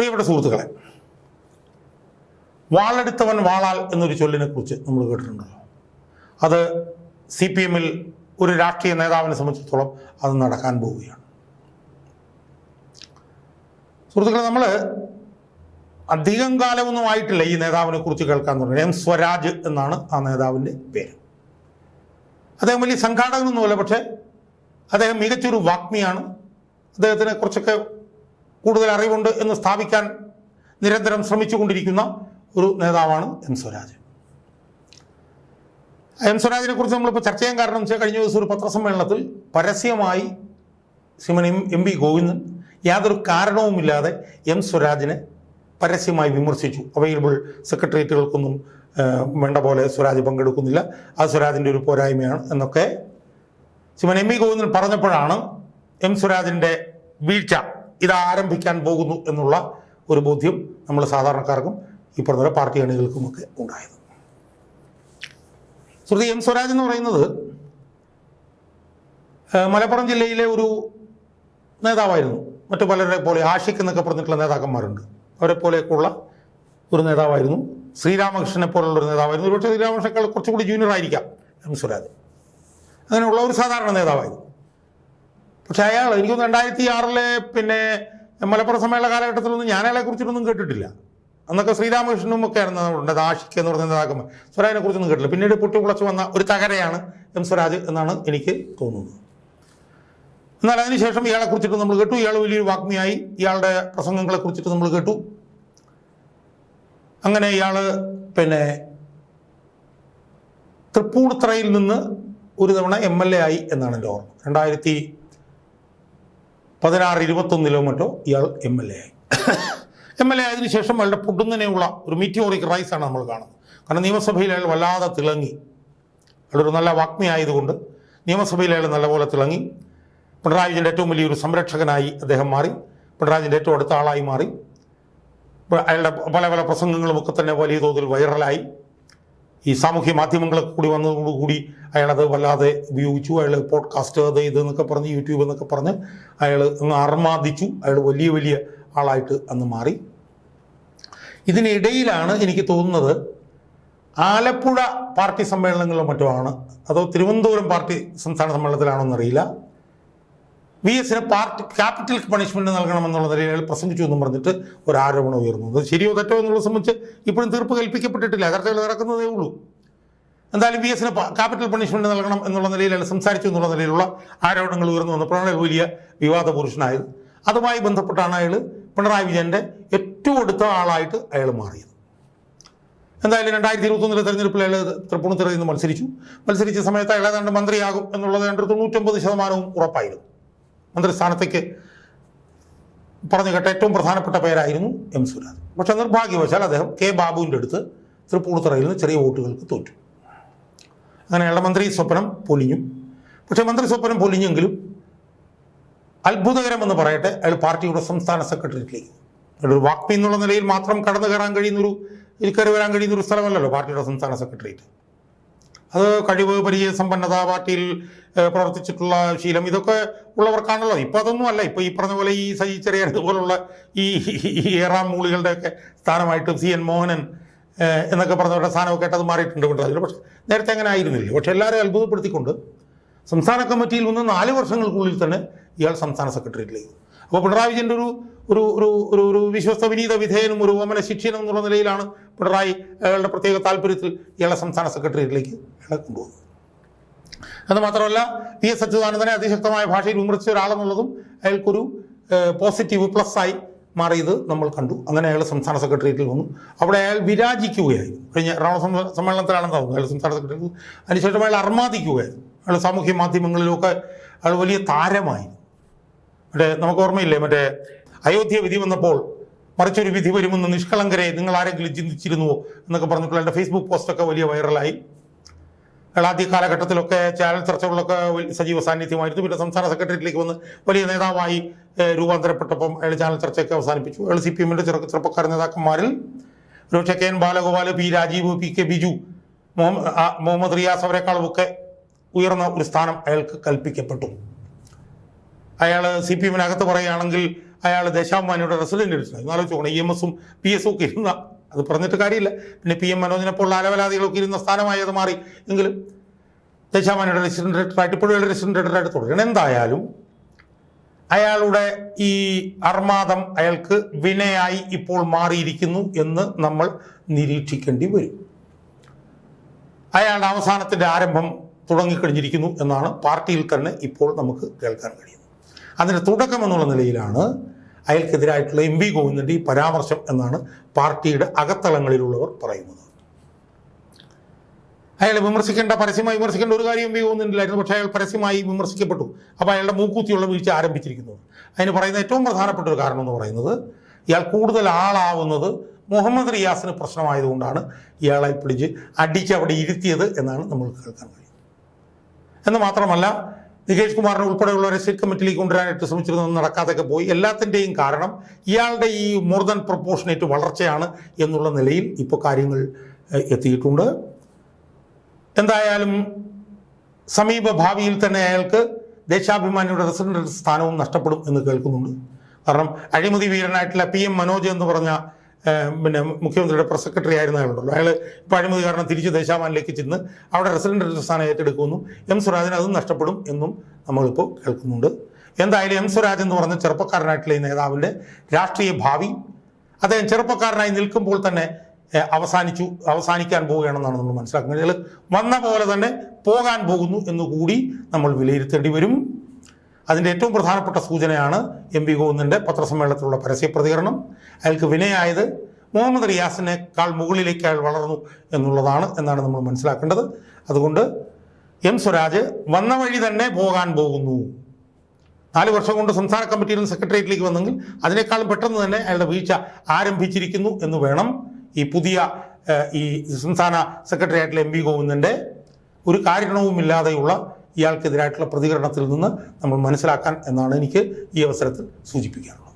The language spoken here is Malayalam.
പ്രിയപ്പെട്ട സുഹൃത്തുക്കളെ വാളെടുത്തവൻ വാളാൽ എന്നൊരു ചൊല്ലിനെ കുറിച്ച് നമ്മൾ കേട്ടിട്ടുണ്ടല്ലോ. അത് സി പി എമ്മിൽ ഒരു രാഷ്ട്രീയ നേതാവിനെ സംബന്ധിച്ചിടത്തോളം അത് നടക്കാൻ പോവുകയാണ്. സുഹൃത്തുക്കളെ നമ്മൾ അധികം കാലമൊന്നും ആയിട്ടില്ല ഈ നേതാവിനെ കുറിച്ച് കേൾക്കാൻ തുടങ്ങി എം സ്വരാജ് എന്നാണ് ആ നേതാവിന്റെ പേര്. അദ്ദേഹം വലിയ സംഘാടകനൊന്നുമല്ല പക്ഷേ അദ്ദേഹം മികച്ചൊരു വാഗ്മിയാണ്. അദ്ദേഹത്തിനെ കുറിച്ചൊക്കെ കൂടുതൽ അറിവുണ്ട് എന്ന് സ്ഥാപിക്കാൻ നിരന്തരം ശ്രമിച്ചുകൊണ്ടിരിക്കുന്ന ഒരു നേതാവാണ് എം സ്വരാജ്. എം സ്വരാജിനെ കുറിച്ച് നമ്മളിപ്പോൾ ചർച്ച ചെയ്യാൻ കാരണം വെച്ചാൽ കഴിഞ്ഞ ദിവസം ഒരു പത്രസമ്മേളനത്തിൽ പരസ്യമായി Sriman M M P Govindan യാതൊരു കാരണവുമില്ലാതെ എം സ്വരാജിനെ പരസ്യമായി വിമർശിച്ചു. അവൈലബിൾ സെക്രട്ടേറിയറ്റുകൾക്കൊന്നും വേണ്ട പോലെ സ്വരാജ് പങ്കെടുക്കുന്നില്ല. അത് സ്വരാജിന്റെ ഒരു പോരായ്മയാണ് എന്നൊക്കെ ശ്രീമൻ എം വി ഗോവിന്ദൻ പറഞ്ഞപ്പോഴാണ് എം സ്വരാജിന്റെ വീഴ്ച. ഇത് ആരംഭിക്കാൻ പോകുന്നു എന്നുള്ള ഒരു ബോധ്യം നമ്മൾ സാധാരണക്കാർക്കും ഈ പറഞ്ഞ പാർട്ടി അണികൾക്കുമൊക്കെ ഉണ്ടായത്. ശ്രുതി എം സ്വരാജ് എന്ന് പറയുന്നത് മലപ്പുറം ജില്ലയിലെ ഒരു നേതാവായിരുന്നു. മറ്റു പലരെ പോലെ ആഷിഖ് എന്നൊക്കെ പറഞ്ഞിട്ടുള്ള നേതാക്കന്മാരുണ്ട്. അവരെ പോലെയൊക്കെയുള്ള ഒരു നേതാവായിരുന്നു. ശ്രീരാമകൃഷ്ണനെ പോലുള്ള ഒരു നേതാവായിരുന്നു. ഒരുപക്ഷെ ശ്രീരാമകൃഷ്ണനേക്കാൾ കുറച്ചുകൂടി ജൂനിയർ ആയിരിക്കാം എം സ്വരാജ്. അങ്ങനെയുള്ള ഒരു സാധാരണ നേതാവായിരുന്നു. പക്ഷെ അയാൾ എനിക്ക് തോന്നുന്നു രണ്ടായിരത്തി ആറിലെ പിന്നെ മലപ്പുറം സമ്മേളന കാലഘട്ടത്തിലൊന്നും ഞാൻ അയാളെ കുറിച്ചിട്ടൊന്നും കേട്ടിട്ടില്ല. അന്നൊക്കെ ശ്രീരാമകൃഷ്ണനും ഒക്കെ ആയിരുന്നു ഉണ്ട് ആഷിക്ക് എന്ന് പറയുന്ന നേതാക്കന്മാർ. സ്വരാജിനെ കുറിച്ചൊന്നും കേട്ടില്ല പിന്നീട് പൊട്ടിക്കുളച്ച് വന്ന ഒരു തകരയാണ് എം സ്വരാജ് എന്നാണ് എനിക്ക് തോന്നുന്നത്. എന്നാൽ അതിനുശേഷം ഇയാളെ കുറിച്ചിട്ട് നമ്മൾ കേട്ടു. ഇയാൾ വലിയൊരു വാഗ്മിയായി. ഇയാളുടെ പ്രസംഗങ്ങളെ കുറിച്ചിട്ട് നമ്മൾ കേട്ടു. അങ്ങനെ ഇയാൾ പിന്നെ തൃപ്പൂണിത്തറയിൽ നിന്ന് ഒരു തവണ എം എൽ എ ആയി എന്നാണ് എന്റെ ഓർമ്മ. രണ്ടായിരത്തി പതിനാറ് ഇരുപത്തൊന്നിലോ മറ്റോ ഇയാൾ എം എൽ എ ആയി. എം എൽ എ ആയതിനു ശേഷം അയാളുടെ പുടുന്നനെയുള്ള ഒരു മീറ്റിയോറിക് റൈസാണ് നമ്മൾ കാണുന്നത്. കാരണം നിയമസഭയിൽ അയാൾ വല്ലാതെ തിളങ്ങി. അയാളൊരു നല്ല വാഗ്മി ആയതുകൊണ്ട് നിയമസഭയിൽ അയാൾ നല്ലപോലെ തിളങ്ങി. പിണറായി വിജയന്റെ ഏറ്റവും വലിയൊരു സംരക്ഷകനായി അദ്ദേഹം മാറി. പിണറായി വിജയന്റെ ഏറ്റവും അടുത്ത ആളായി മാറി. അയാളുടെ പല പല പ്രസംഗങ്ങളുമൊക്കെ തന്നെ വലിയ തോതിൽ വൈറലായി ഈ സാമൂഹ്യ മാധ്യമങ്ങളൊക്കെ കൂടി വന്നതോടുകൂടി അയാളത് വല്ലാതെ ഉപയോഗിച്ചു. അയാൾ പോഡ്കാസ്റ്റ് അത് ഇത് എന്നൊക്കെ പറഞ്ഞ് യൂട്യൂബ് എന്നൊക്കെ പറഞ്ഞ് അയാൾ അർമാദിച്ചു. അയാൾ വലിയ വലിയ ആളായിട്ട് അന്ന് മാറി. ഇതിനിടയിലാണ് എനിക്ക് തോന്നുന്നത് ആലപ്പുഴ പാർട്ടി സമ്മേളനങ്ങളിലോ മറ്റോ ആണ്. അതോ തിരുവനന്തപുരം പാർട്ടി സംസ്ഥാന സമ്മേളനത്തിലാണോ എന്നറിയില്ല. വി എസിന് പാർട്ടി ക്യാപിറ്റൽ പണിഷ്മെന്റ് നൽകണമെന്നുള്ള നിലയിൽ അയാൾ പ്രസംഗിച്ചു എന്നും പറഞ്ഞിട്ട് ഒരു ആരോപണം ഉയർന്നു. അത് ശരിയോ തെറ്റോ എന്നുള്ളത് സംബന്ധിച്ച് ഇപ്പോഴും തീർപ്പ് കൽപ്പിക്കപ്പെട്ടിട്ടില്ല. ചർച്ചകൾ നടക്കുന്നതേ ഉള്ളൂ. എന്തായാലും വി എസിന് ക്യാപിറ്റൽ പണിഷ്മെന്റ് നൽകണം എന്നുള്ള നിലയിൽ അല്ല സംസാരിച്ചു എന്നുള്ള നിലയിലുള്ള ആരോപണങ്ങൾ ഉയർന്നു വന്നു. പ്രണയ വലിയ വിവാദ പുരുഷനായത് അതുമായി ബന്ധപ്പെട്ടാണ് അയാൾ പിണറായി വിജയന്റെ ഏറ്റവും അടുത്ത ആളായിട്ട് അയാൾ മാറിയത്. എന്തായാലും രണ്ടായിരത്തി ഇരുപത്തൊന്നിലെ തെരഞ്ഞെടുപ്പിൽ അയാൾ തൃപ്പൂണിത്തുറയിൽ നിന്ന് മത്സരിച്ചു. മത്സരിച്ച സമയത്ത് അയാൾ ഏതാണ്ട് മന്ത്രിയാകും എന്നുള്ളത് രണ്ട് തൊണ്ണൂറ്റൊമ്പത് ശതമാനവും ഉറപ്പായിരുന്നു. മന്ത്രിസ്ഥാനത്തേക്ക് പറഞ്ഞു കേട്ട ഏറ്റവും പ്രധാനപ്പെട്ട പേരായിരുന്നു എം സുരാജ്. പക്ഷെ നിർഭാഗ്യവശാൽ അദ്ദേഹം കെ ബാബുവിന്റെ അടുത്ത് തൃപ്പൂണിത്തുറയിൽ നിന്ന് ചെറിയ വോട്ടുകൾക്ക് തോറ്റു. അങ്ങനെയുള്ള മന്ത്രി സ്വപ്നം പൊലിഞ്ഞു. പക്ഷേ മന്ത്രി സ്വപ്നം പൊലിഞ്ഞെങ്കിലും അത്ഭുതകരമെന്ന് പറയട്ടെ അയാൾ പാർട്ടിയുടെ സംസ്ഥാന സെക്രട്ടേറിയറ്റിലേക്ക്. ഒരു വാക്മി എന്നുള്ള നിലയിൽ മാത്രം കടന്നു കയറാൻ കഴിയുന്നൊരു കയറി വരാൻ കഴിയുന്നൊരു സ്ഥലമല്ലല്ലോ പാർട്ടിയുടെ സംസ്ഥാന സെക്രട്ടേറിയറ്റ്. അത് കഴിവ് പരിചയ സമ്പന്നത പാർട്ടിയിൽ പ്രവർത്തിച്ചിട്ടുള്ള ശീലം ഇതൊക്കെ ഉള്ളവർക്കാണല്ലോ. ഇപ്പം അതൊന്നും അല്ല. ഇപ്പം ഈ പറഞ്ഞ പോലെ ഈ സജി ചെറിയ ഇതുപോലുള്ള ഈ ഏറാം മൂളികളുടെയൊക്കെ സ്ഥാനമായിട്ട് സി എൻ മോഹനൻ എന്നൊക്കെ പറഞ്ഞവരുടെ സ്ഥാനമൊക്കെ അത് മാറിയിട്ടുണ്ട് പിണറായി പക്ഷേ നേരത്തെ അങ്ങനെ ആയിരുന്നില്ല. പക്ഷേ എല്ലാവരെയും അത്ഭുതപ്പെടുത്തിക്കൊണ്ട് സംസ്ഥാന കമ്മിറ്റിയിൽ നിന്ന് നാല് വർഷങ്ങൾക്കുള്ളിൽ തന്നെ ഇയാൾ സംസ്ഥാന സെക്രട്ടേറിയറ്റിലേക്ക് അപ്പോൾ പിണറായി വിജയന്റെ ഒരു ഒരു ഒരു ഒരു ഒരു വിശ്വസ്ത വിനീത വിധേയനും ഒരു ഓമന ശിക്ഷനും എന്നുള്ള നിലയിലാണ് പിണറായി അയാളുടെ പ്രത്യേക താല്പര്യത്തിൽ ഇയാളെ സംസ്ഥാന സെക്രട്ടേറിയറ്റിലേക്ക് ഇയാളെ കൊണ്ടുപോകുന്നത്. എന്ന് മാത്രമല്ല വി എസ് അച്യുതാനന്ദനെ അതിശക്തമായ ഭാഷയിൽ വിമർശിച്ച ഒരാളെന്നുള്ളതും അയാൾക്കൊരു പോസിറ്റീവ് പ്ലസ് ആയി മാറിയത് നമ്മൾ കണ്ടു. അങ്ങനെ അയാൾ സംസ്ഥാന സെക്രട്ടേറിയറ്റിൽ വന്നു. അവിടെ അയാൾ വിരാജിക്കുകയായിരുന്നു. കഴിഞ്ഞ എറണാകുളം സമ്മേ- സമ്മേളനത്തിലാണെന്ന് തോന്നുന്നു അയാൾ സംസ്ഥാന സെക്രട്ടറി അതിനുശേഷം അയാൾ അർമാദിക്കുകയായിരുന്നു. അയാൾ സാമൂഹ്യ മാധ്യമങ്ങളിലൊക്കെ അയാൾ വലിയ താരമായി മറ്റേ നമുക്ക് ഓർമ്മയില്ലേ മറ്റേ അയോധ്യ വിധി വന്നപ്പോൾ മറിച്ചൊരു വിധി വരുമെന്ന് നിഷ്കളങ്കരെ നിങ്ങൾ ആരെങ്കിലും ചിന്തിച്ചിരുന്നുവോ എന്നൊക്കെ പറഞ്ഞിട്ടുള്ള എന്റെ ഫേസ്ബുക്ക് പോസ്റ്റൊക്കെ വലിയ വൈറലായി ആദ്യ കാലഘട്ടത്തിലൊക്കെ ചാനൽ ചർച്ചകളിലൊക്കെ സജീവ സാന്നിധ്യമായിരുന്നു. പിന്നെ സംസ്ഥാന സെക്രട്ടേറിയറ്റിലേക്ക് വന്ന് വലിയ നേതാവായി രൂപാന്തരപ്പെട്ടപ്പം അയാൾ ചാനൽ ചർച്ചയൊക്കെ അവസാനിപ്പിച്ചു. അയാൾ സി പി എമ്മിന്റെ ചെറു ചെറുപ്പക്കാർ നേതാക്കന്മാരിൽ ഒരുപക്ഷെ K N Balagopal P Rajeev P K Biju Muhammad Riyas അവരെക്കാളുമൊക്കെ ഉയർന്ന ഒരു സ്ഥാനം അയാൾക്ക് കൽപ്പിക്കപ്പെട്ടു. അയാൾ സി പി എമ്മിനകത്ത് പറയുകയാണെങ്കിൽ അയാൾ ദേശാഭിമാനിയുടെ റെസിഡന്റ് എടുത്തിട്ടുണ്ട് നോക്കണം. ഇ എം എസും പി എസും ഒക്കെ ഇരുന്ന അത് പറഞ്ഞിട്ട് കാര്യമില്ല. പിന്നെ പി എം മനോജിനെ പോലുള്ള അലവലാദികളൊക്കെ ഇരുന്ന സ്ഥാനമായി അത് മാറി. എങ്കിലും ദേശാഭിമാനിയുടെ റെസിഡന്റ് ഡയറക്ടറായിട്ട് ഇപ്പോഴും റെസിഡന്റ് ഡയറക്ടറായിട്ട് തുടരണം എന്തായാലും അയാളുടെ ഈ അർമാദം അയാൾക്ക് വിനയായി ഇപ്പോൾ മാറിയിരിക്കുന്നു എന്ന് നമ്മൾ നിരീക്ഷിക്കേണ്ടി വരും. അയാളുടെ അവസാനത്തിന്റെ ആരംഭം തുടങ്ങിക്കഴിഞ്ഞിരിക്കുന്നു എന്നാണ് പാർട്ടിയിൽ തന്നെ ഇപ്പോൾ നമുക്ക് കേൾക്കാൻ കഴിയുന്നത്. അതിന്റെ തുടക്കം എന്നുള്ള നിലയിലാണ് അയാൾക്കെതിരായിട്ടുള്ള എം വി ഗോവിന്ദന്റെ ഈ പരാമർശം എന്നാണ് പാർട്ടിയുടെ അകത്തളങ്ങളിലുള്ളവർ പറയുന്നത്. അയാളെ വിമർശിക്കേണ്ട പരസ്യമായി വിമർശിക്കേണ്ട ഒരു കാര്യം എം വി ഗോവിന്ദനിലായിരുന്നു. പക്ഷേ അയാൾ പരസ്യമായി വിമർശിക്കപ്പെട്ടു. അപ്പോൾ അയാളുടെ മൂക്കൂത്തിയുള്ള വീഴ്ച ആരംഭിച്ചിരിക്കുന്നു. അതിന് പറയുന്ന ഏറ്റവും പ്രധാനപ്പെട്ട ഒരു കാരണം എന്ന് പറയുന്നത് ഇയാൾ കൂടുതൽ ആളാവുന്നത് മുഹമ്മദ് റിയാസിന് പ്രശ്നമായതുകൊണ്ടാണ് ഇയാളെ പിടിച്ച് അടിച്ച് അവിടെ ഇരുത്തിയത് എന്നാണ് നമ്മൾ കേൾക്കാൻ കഴിയുന്നത്. എന്ന് മാത്രമല്ല നികേഷ് കുമാറിനെ ഉൾപ്പെടെയുള്ളവരെ സ്റ്റേറ്റ് കമ്മിറ്റിയിലേക്ക് കൊണ്ടുവരാനായിട്ട് ശ്രമിച്ചിരുന്നത് നടക്കാതൊക്കെ പോയി. എല്ലാത്തിന്റെയും കാരണം ഇയാളുടെ ഈ മോർ ദൻ പ്രൊപ്പോർഷനേറ്റ് വളർച്ചയാണ് എന്നുള്ള നിലയിൽ ഇപ്പോൾ കാര്യങ്ങൾ എത്തിയിട്ടുണ്ട്. എന്തായാലും സമീപ ഭാവിയിൽ തന്നെ അയാൾക്ക് ദേശാഭിമാനിയുടെ റെസിഡന്റ് സ്ഥാനവും നഷ്ടപ്പെടും എന്ന് കേൾക്കുന്നുണ്ട്. കാരണം അഴിമതി വീരനായിട്ടുള്ള പി എം മനോജ് എന്ന് പറഞ്ഞ പിന്നെ മുഖ്യമന്ത്രിയുടെ പ്രസ് സെക്രട്ടറി ആയിരുന്ന ആളുണ്ടല്ലോ അയാൾ ഇപ്പോൾ കാരണം തിരിച്ച് ദേശാഭിമാനിലേക്ക് ചെന്ന് അവിടെ റെസിഡന്റ് സ്ഥാനം ഏറ്റെടുക്കുമെന്നും എം സ്വരാജിന് അതും നഷ്ടപ്പെടും എന്നും നമ്മളിപ്പോൾ കേൾക്കുന്നുണ്ട്. എന്തായാലും എം സ്വരാജ് എന്ന് പറഞ്ഞ ചെറുപ്പക്കാരനായിട്ടുള്ള ഈ നേതാവിന്റെ രാഷ്ട്രീയ ഭാവി അദ്ദേഹം ചെറുപ്പക്കാരനായി നിൽക്കുമ്പോൾ തന്നെ അവസാനിച്ചു അവസാനിക്കാൻ പോവുകയാണെന്നാണ് നമ്മൾ മനസ്സിലാക്കുന്നത്. വന്ന പോലെ തന്നെ പോകാൻ പോകുന്നു എന്നുകൂടി നമ്മൾ വിലയിരുത്തേണ്ടി വരും. അതിന്റെ ഏറ്റവും പ്രധാനപ്പെട്ട സൂചനയാണ് എം പി ഗോവിന്ദന്റെ പത്രസമ്മേളനത്തിലുള്ള പരസ്യ പ്രതികരണം. അയാൾക്ക് വിനയായത് മുഹമ്മദ് റിയാസിനേക്കാൾ മുകളിലേക്ക് അയാൾ വളർന്നു എന്നുള്ളതാണ് എന്നാണ് നമ്മൾ മനസ്സിലാക്കേണ്ടത്. അതുകൊണ്ട് എം സ്വരാജ് വന്ന വഴി തന്നെ പോകാൻ പോകുന്നു. നാല് വർഷം കൊണ്ട് സംസ്ഥാന കമ്മിറ്റിയിൽ നിന്ന് സെക്രട്ടേറിയറ്റിലേക്ക് വന്നെങ്കിൽ അതിനേക്കാളും പെട്ടെന്ന് തന്നെ അയാളുടെ വീഴ്ച ആരംഭിച്ചിരിക്കുന്നു എന്ന് വേണം ഈ പുതിയ ഈ സംസ്ഥാന സെക്രട്ടേറിയറ്റിലെ എം വി ഗോവിന്ദന്റെ ഒരു കാരണവുമില്ലാതെയുള്ള ഇയാൾക്കെതിരായിട്ടുള്ള പ്രതികരണത്തിൽ നിന്ന് നമ്മൾ മനസ്സിലാക്കാൻ എന്നാണ് എനിക്ക് ഈ അവസരത്തിൽ സൂചിപ്പിക്കാനുള്ളത്.